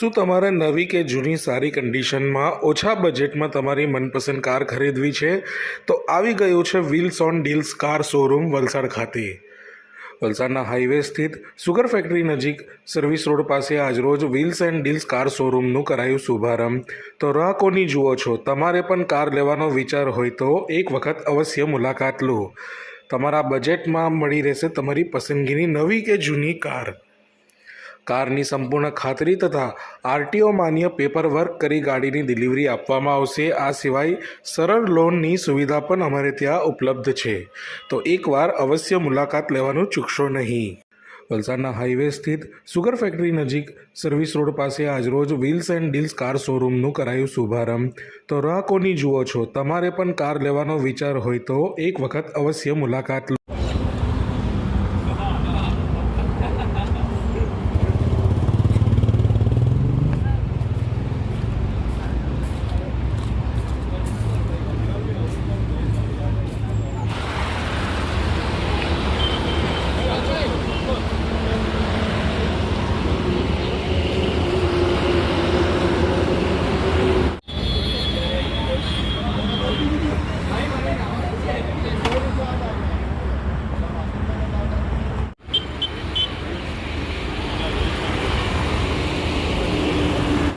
શું તમારે નવી કે જૂની સારી કન્ડિશનમાં ઓછા બજેટમાં તમારી મનપસંદ કાર ખરીદવી છે? તો આવી ગયું છે wheels on deals car showroom Valsad ખાતે. વલસાડના હાઈવે સ્થિત સુગર ફેક્ટરી નજીક સર્વિસ રોડ પાસે આજરોજ વ્હીલ્સ એન્ડ ડીલ્સ કાર શોરૂમનું કરાયું શુભારંભ. તો રાહ કોની જુઓ છો? તમારે પણ કાર લેવાનો વિચાર હોય તો એક વખત અવશ્ય મુલાકાત લો. તમારા બજેટમાં મળી રહેશે તમારી પસંદગીની નવી કે જૂની કાર. કારની સંપૂર્ણ ખાતરી તથા આરટીઓ માન્ય પેપર વર્ક કરી ગાડીની ડિલિવરી આપવામાં આવશે. આ સિવાય સરળ લોનની સુવિધા પણ અમારે ત્યાં ઉપલબ્ધ છે. તો એકવાર અવશ્ય મુલાકાત લેવાનું ચૂકશો નહીં. વલસાડના હાઈવે સ્થિત સુગર ફેક્ટરી નજીક સર્વિસ રોડ પાસે આજરોજ વ્હીલ્સ એન્ડ ડીલ્સ કાર શોરૂમનું કરાયું શુભારંભ. તો રાહ કોની જુઓ છો? તમારે પણ કાર લેવાનો વિચાર હોય તો એક વખત અવશ્ય મુલાકાત લો.